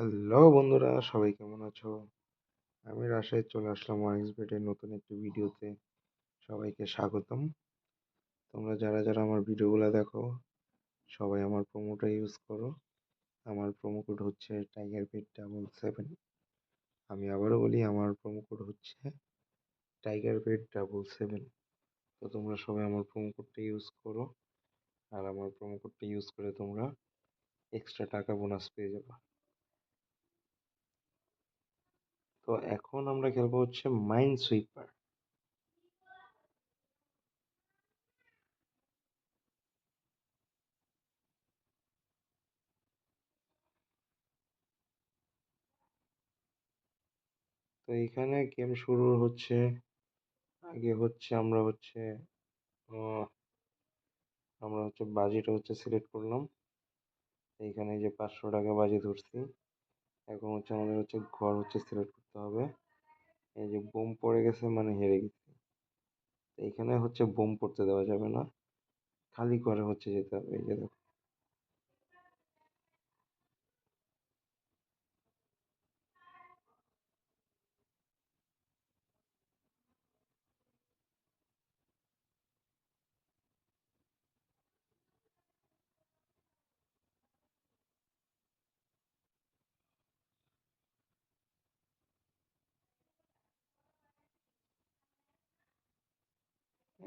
Hello বন্ধুরা, সবাই কেমন আছো? আমি রাজশাহী চলে আসলাম ওয়ারিংস বেটের নতুন একটি ভিডিওতে সবাইকে স্বাগতম। তোমরা যারা যারা আমার ভিডিওগুলো দেখো, সবাই আমার প্রোমোটা ইউজ করো। আমার প্রোমো কোড হচ্ছে টাইগার পেট ডাবল সেভেন আমি আবারও বলি, আমার প্রোমো কোড হচ্ছে টাইগার পেট ডাবল সেভেন তো তোমরা সবাই আমার প্রোমো কোডটা ইউজ করো। আর আমার প্রোমো কোডটা ইউজ করে তোমরা এক্সট্রা টাকা বোনাস পেয়ে যাবে। তো এখন আমরা খেলব হচ্ছে মাইন্ড সুইপার। তো এখানে গেম শুরু হচ্ছে, আগে হচ্ছে আমরা হচ্ছে আমরা হচ্ছে বাজিটা হচ্ছে সিলেক্ট করলাম। এইখানে যে পাঁচশো টাকা বাজি ধরছি। এখন হচ্ছে আমাদের হচ্ছে ঘর হচ্ছে সিলেক্ট করতে হবে। এই যে বোম পড়ে গেছে মানে হেরে গেছে। এইখানে হচ্ছে বোম পড়তে দেওয়া যাবে না। খালি ঘরে হচ্ছে যেতে হবে, এই যে দেখো।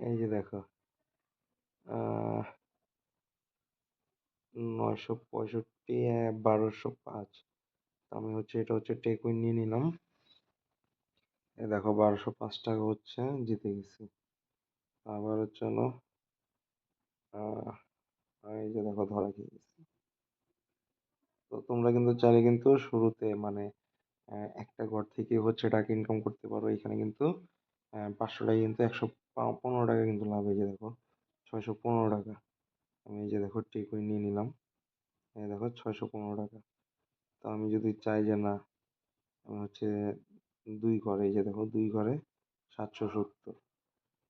এই যে দেখো নয়শো পঁয়ষট্টি বারোশো পাঁচ। আমি হচ্ছে, এটা হচ্ছে টেকুইন নিয়ে নিলাম। এ দেখো, বারোশো পাঁচ টাকা হচ্ছে, জিতে গেছি। আবার হচ্ছে হলো এই যে দেখো, ধরা খেয়ে গেছি। তো তোমরা কিন্তু চাইলে কিন্তু শুরুতে মানে একটা ঘর থেকে হচ্ছে টাকা ইনকাম করতে পারো। এখানে কিন্তু পাঁচশো টাকা কিন্তু একশো পনেরো টাকা কিন্তু লাভ। হয়েছে দেখো, ছয়শো পনেরো টাকা। আমি এই যে দেখো টিকুই নিয়ে নিলাম। এই দেখো, ছয়শো পনেরো টাকা। তো আমি যদি চাই যে না, আমি হচ্ছে দুই ঘরে, এই যে দেখো, দুই ঘরে সাতশো সত্তর।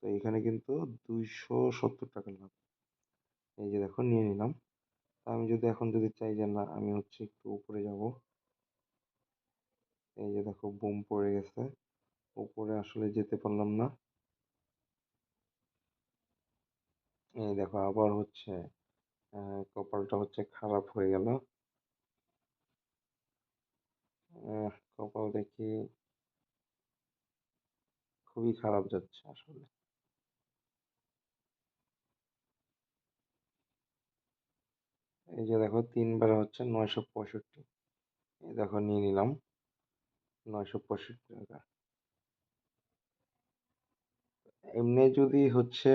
তো এখানে কিন্তু দুইশো সত্তর টাকা লাভ। এই যে দেখো, নিয়ে নিলাম। তো আমি যদি এখন যদি চাই যে না, আমি হচ্ছে একটু উপরে যাব। এই যে দেখো, বোম পড়ে গেছে। উপরে আসলে যেতে পারলাম না। এই দেখো আবার হচ্ছে কপালটা হচ্ছে খারাপ হয়ে গেল। কপাল দেখি খুবই খারাপ যাচ্ছে আসলে। এই যে দেখো তিনবার হচ্ছে নয়শো পঁয়ষট্টি। এই দেখো নিয়ে নিলাম, নয়শো পঁয়ষট্টি টাকা। এমনি যদি হচ্ছে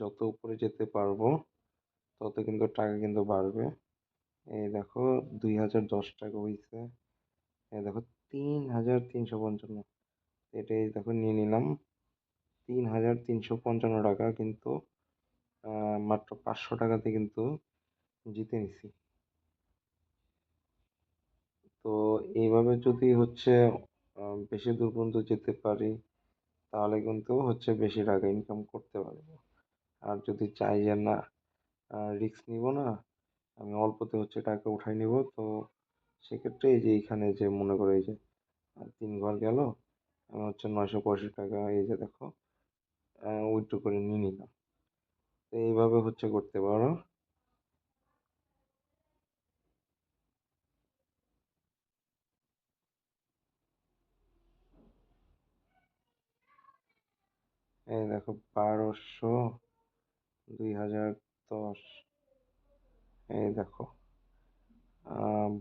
যত উপরে যেতে পারব, তত কিন্তু টাকা কিন্তু বাড়বে। এই দেখো, দুই হাজার দশ টাকা হয়েছে এই দেখো, তিন হাজার তিনশো পঞ্চান্ন। এটাই দেখো, নিয়ে নিলাম। তিন হাজার তিনশো পঞ্চান্ন টাকা কিন্তু মাত্র পাঁচশো টাকাতে কিন্তু জিতে নিছি। তো এইভাবে যদি হচ্ছে বেশি দূর পর্যন্ত যেতে পারি তাহলে কিন্তু হচ্ছে বেশি টাকা ইনকাম করতে পারব। আর যদি চাই যে না রিস্ক নিব না, আমি অল্পতে হচ্ছে টাকা উঠাই নিব, তো সেক্ষেত্রে এই যে এইখানে যে মনে করে এই যে তিন ঘর গেল, আমি হচ্ছে নয়শো পঁয়ষট্টি টাকা এই যে দেখো উইথড্র করে নিয়ে নিলাম। তো এইভাবে হচ্ছে করতে পারো। এই দেখো বারোশো দুই হাজার দশ। এই দেখো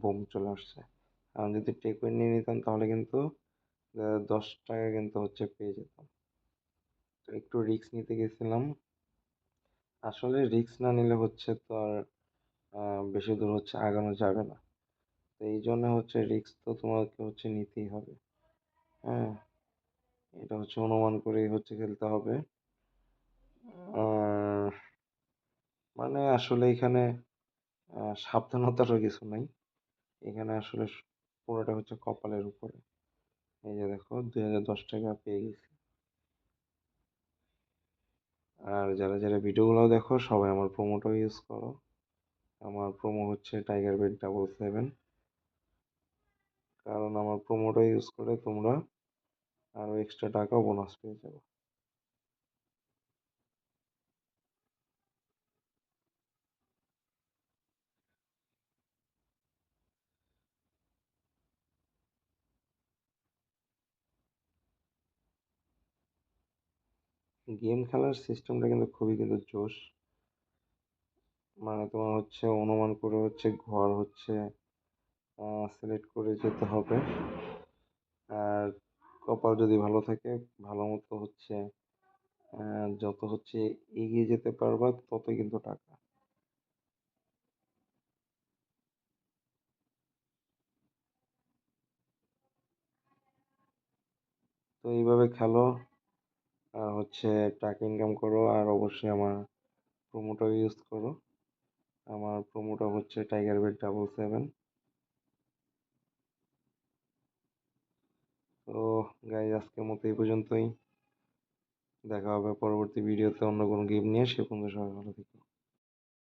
বোম চলে আসছে। আমি যদি টেকুইন নিয়ে নিতাম তাহলে কিন্তু দশ টাকা কিন্তু হচ্ছে পেয়ে যেতাম। তো একটু রিস্ক নিতে গেছিলাম। আসলে রিস্ক না নিলে হচ্ছে তো আর বেশি দূর হচ্ছে আগানো যাবে না। তো এই জন্য হচ্ছে রিস্ক তো তোমাকে হচ্ছে নিতেই হবে। হ্যাঁ এটা হচ্ছে অনুমান করেই হচ্ছে খেলতে হবে। মানে আসলে এখানে সাবধানতারও কিছু নাই। এখানে আসলে পুরোটা হচ্ছে কপালের উপরে। এই যে দেখো, দুই হাজার দশ টাকা পেয়ে গেছি। আর যারা যারা ভিডিওগুলো দেখো, সবাই আমার প্রোমোটাও ইউজ করো। আমার প্রোমো হচ্ছে টাইগার বেড ডাবল সেভেন কারণ আমার প্রোমোটা ইউজ করে তোমরা আরও এক্সট্রা টাকাও বোনাস পেয়ে যাবে। গেম খেলার সিস্টেমটা কিন্তু খুবই কিন্তু জোশ। মানে তোমার হচ্ছে অনুমান করে হচ্ছে ঘর হচ্ছে সিলেক্ট করে যেতে হবে। আর কপাল যদি ভালো থাকে, ভালো মতো হচ্ছে যত হচ্ছে এগিয়ে যেতে পারবা, ততই কিন্তু টাকা। তো এইভাবে খেলো আর হচ্ছে টাকা ইনকাম করো, আর অবশ্যই আমার প্রোমোটা ইউজ করো। আমার প্রোমোটা হচ্ছে টাইগার বেড ডাবল সেভেন তো গাইজ আজকের মতো এই পর্যন্তই। দেখা হবে পরবর্তী ভিডিওতে অন্য কোনো গেম নিয়ে। সে পর্যন্ত সবাই ভালো থেকো।